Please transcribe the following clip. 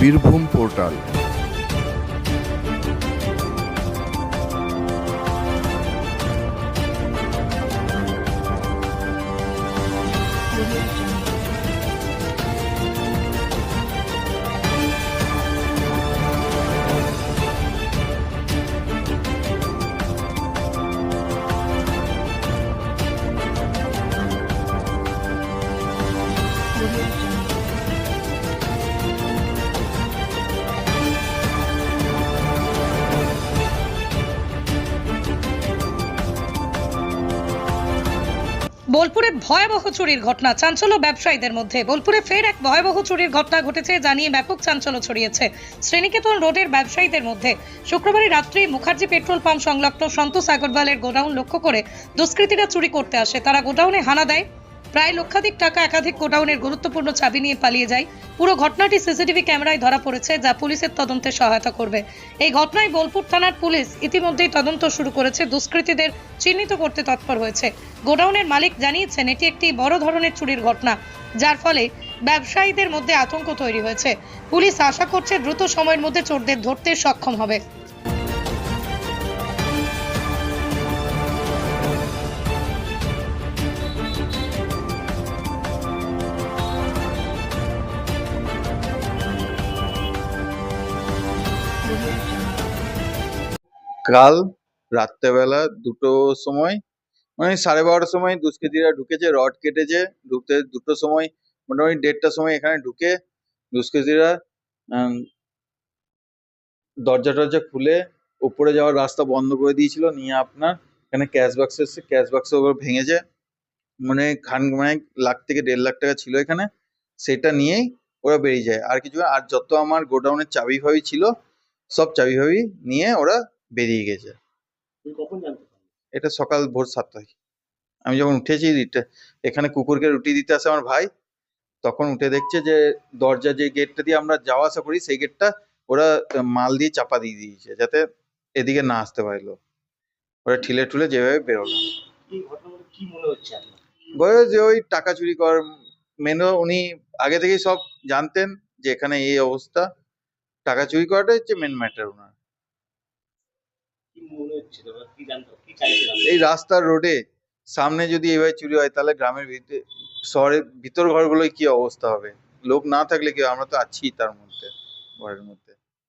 Birbhum portal বোলপুরে ভয়াবহ চুরির ঘটনা। চাঞ্চল্য ব্যবসায়ীদের মধ্যে। বোলপুরে ফের এক ভয়াবহ চুরির ঘটনা ঘটেছে জানিয়ে ব্যাপক চাঞ্চল্য ছড়িয়েছে। শ্রেণীকেতন রোডের ব্যবসায়ীদের মধ্যে শুক্রবার রাত্রি মুখার্জি পেট্রোল পাম্প সংলগ্ন সন্তোষ আগরওয়ালের গোডাউন লক্ষ্য করে দুষ্কৃতীরা চুরি করতে আসে। তারা গোডাউনে হানা দেয়। প্রায় লক্ষাধিক টাকা একাধিক গোডাউনের গুরুত্বপূর্ণ চাবি নিয়ে পালিয়ে যায়। পুরো ঘটনাটি সিসিটিভি ক্যামেরায় ধরা পড়েছে, যা পুলিশের তদন্তে সহায়তা করবে। এই ঘটনায় বোলপুর থানার পুলিশ ইতিমধ্যেই তদন্ত শুরু করেছে। দুষ্কৃতীদের চিহ্নিত করতে তৎপর হয়েছে। গোডাউনের মালিক জানিয়েছেন, এটি একটি বড় ধরনের চুরির ঘটনা, যার ফলে ব্যবসায়ীদের মধ্যে আতঙ্ক তৈরি হয়েছে। পুলিশ আশা করছে, দ্রুত সময়ের মধ্যে চোরদের ধরতে সক্ষম হবে। কাল রাত্রেবেলা দুটো সময় মানে সাড়ে বারোটার সময় দুষ্কৃতীরা ঢুকেছে, রড কেটেছে, ঢুকতে দুটো সময়, মোটামুটি দেড়টার সময় এখানে ঢুকে দুষ্কৃতীরা দরজা টরজা খুলে উপরে যাওয়ার রাস্তা বন্ধ করে দিয়েছিল, নিয়ে আপনার এখানে ক্যাশ বাক্স এসছে, ক্যাশ বাক্স ভেঙেছে মানে খান মানে লাখ থেকে দেড় লাখ টাকা ছিল এখানে, সেটা নিয়েই ওরা বেরিয়ে যায় আর কিছু। আর যত আমার গোডাউনের চাবি ফাবি ছিল, সব চাবি ফাবি নিয়ে ওরা বেরিয়ে গেছে। এটা সকাল ভোর সাতটায়। আমি যখন উঠেছি এখানে কুকুরকে রুটি দিতে আসে আমার ভাই তখন উঠে দেখছে যে দরজা যে গেটটা দিয়ে আমরা যাওয়া আসা করি সেই গেটটা ওরা মাল দিয়ে চাপা দিয়ে দিয়েছে যাতে এদিকে না আসতে পারল ওরা ঠিলে ঠুলে যেভাবে বেরোলো। বলে যে ওই টাকা চুরি কর মেনু উনি আগে থেকেই সব জানতেন যে এখানে এই অবস্থা। টাকা চুরি করাটাই হচ্ছে মেন ম্যাটার ওনার কি মনে হচ্ছে তোমার কি জানতে কি চাইছিলাম এই রাস্তার রোডে সামনে যদি এইভাবে চুরি হয়, তাহলে গ্রামের ভিতরে, শহরের ভিতর ঘরগুলোয় কি অবস্থা হবে লোক না থাকলে কি? আমরা তো আছি তার মধ্যে, ঘরের মধ্যে